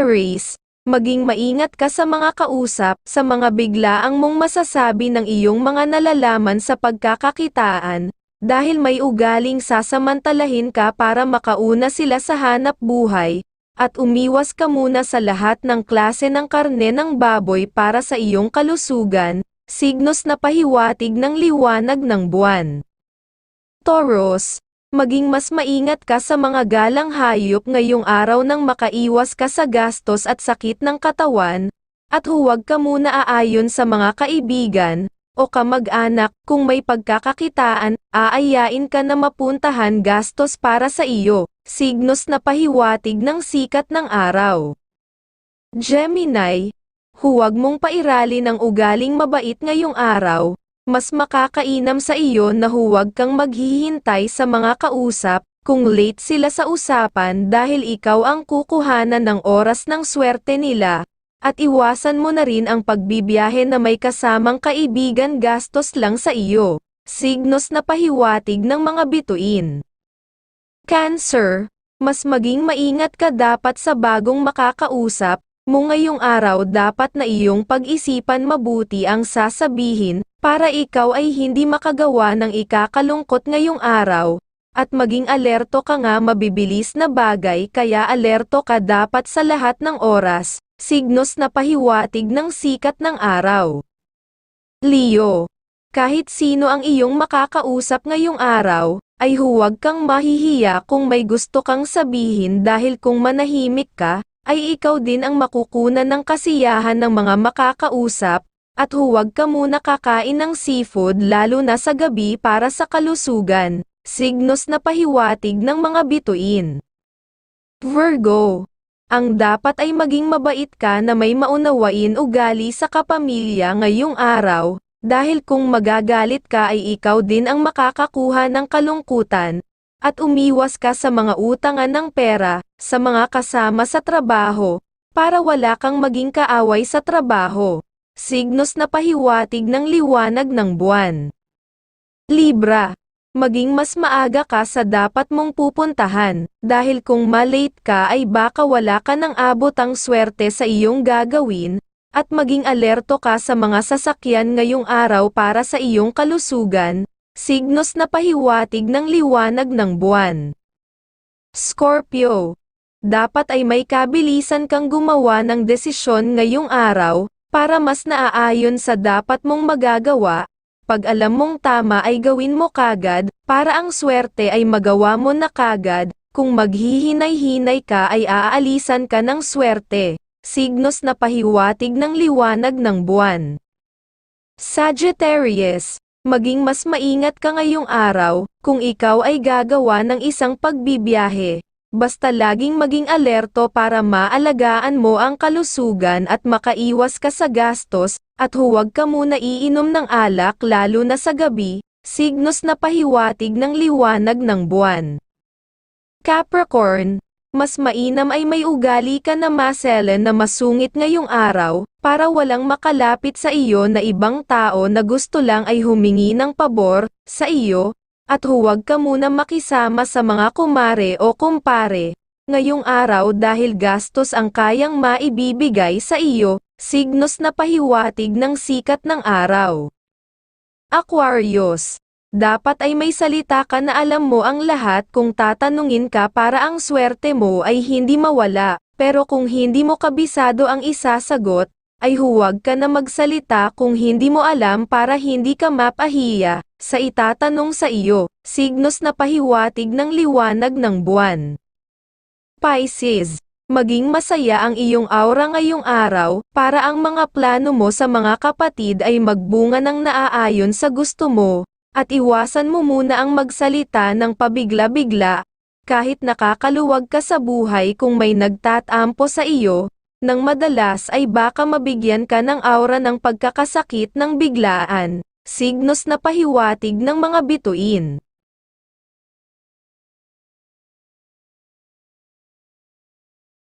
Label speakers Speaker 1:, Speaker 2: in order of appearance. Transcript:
Speaker 1: Aries, maging maingat ka sa mga kausap, sa mga biglaang mong masasabi ng iyong mga nalalaman sa pagkakakitaan, dahil may ugaling sasamantalahin ka para makauna sila sa hanap buhay, at umiwas ka muna sa lahat ng klase ng karne ng baboy para sa iyong kalusugan, signos na pahiwatig ng liwanag ng buwan. Taurus, maging mas maingat ka sa mga galang hayop ngayong araw nang makaiwas ka sa gastos at sakit ng katawan, at huwag ka muna aayon sa mga kaibigan, o kamag-anak kung may pagkakakitaan, aayain ka na mapuntahan gastos para sa iyo, signos na pahiwatig ng sikat ng araw. Gemini, huwag mong pairali ng ugaling mabait ngayong araw, mas makakainam sa iyo na huwag kang maghihintay sa mga kausap, kung late sila sa usapan dahil ikaw ang kukuhanan ng oras ng swerte nila, at iwasan mo na rin ang pagbibiyahe na may kasamang kaibigan gastos lang sa iyo, signos na pahiwatig ng mga bituin. Cancer, mas maging maingat ka dapat sa bagong makakausap, mo ngayong araw. Dapat na iyong pag-isipan mabuti ang sasabihin, para ikaw ay hindi makagawa ng ikakalungkot ngayong araw, at maging alerto ka nga mabibilis na bagay kaya alerto ka dapat sa lahat ng oras, signos na pahiwatig ng sikat ng araw. Leo, kahit sino ang iyong makakausap ngayong araw, ay huwag kang mahihiya kung may gusto kang sabihin dahil kung manahimik ka, ay ikaw din ang makukunan ng kasiyahan ng mga makakausap, at huwag ka muna kakain ng seafood lalo na sa gabi para sa kalusugan, signos na pahiwatig ng mga bituin. Virgo, ang dapat ay maging mabait ka na may maunawain ugali sa kapamilya ngayong araw, dahil kung magagalit ka ay ikaw din ang makakakuha ng kalungkutan, at umiwas ka sa mga utangan ng pera, sa mga kasama sa trabaho, para wala kang maging kaaway sa trabaho. Signos na pahiwatig ng liwanag ng buwan. Libra, maging mas maaga ka sa dapat mong pupuntahan, dahil kung malate ka ay baka wala ka ng abotang swerte sa iyong gagawin, at maging alerto ka sa mga sasakyan ngayong araw para sa iyong kalusugan, signos na pahiwatig ng liwanag ng buwan. Scorpio, dapat ay may kabilisan kang gumawa ng desisyon ngayong araw, para mas naaayon sa dapat mong magagawa, pag alam mong tama ay gawin mo kagad, para ang swerte ay magawa mo na kagad, kung maghihinay-hinay ka ay aalisan ka ng swerte, signos na pahiwatig ng liwanag ng buwan. Sagittarius, maging mas maingat ka ngayong araw, kung ikaw ay gagawa ng isang pagbibiyahe, Basta laging maging alerto para maalagaan mo ang kalusugan at makaiwas ka sa gastos, at huwag ka muna iinom ng alak lalo na sa gabi, signos na pahiwatig ng liwanag ng buwan. Capricorn, mas mainam ay may ugali ka na maselen na masungit ngayong araw, para walang makalapit sa iyo na ibang tao na gusto lang ay humingi ng pabor, sa iyo, at huwag ka muna makisama sa mga kumare o kumpare, ngayong araw dahil gastos ang kayang maibibigay sa iyo, signos na pahiwatig ng sikat ng araw. Aquarius, dapat ay may salita ka na alam mo ang lahat kung tatanungin ka para ang swerte mo ay hindi mawala, pero kung hindi mo kabisado ang isasagot, ay huwag ka na magsalita kung hindi mo alam para hindi ka mapahiya, sa itatanong sa iyo, signos na pahiwatig ng liwanag ng buwan. Pisces, maging masaya ang iyong aura ngayong araw, para ang mga plano mo sa mga kapatid ay magbunga ng naaayon sa gusto mo, at iwasan mo muna ang magsalita ng pabigla-bigla, kahit nakakaluwag ka sa buhay kung may nagtatampo sa iyo, nang madalas ay baka mabigyan ka ng aura ng pagkakasakit ng biglaan, signos na pahiwatig ng mga bituin.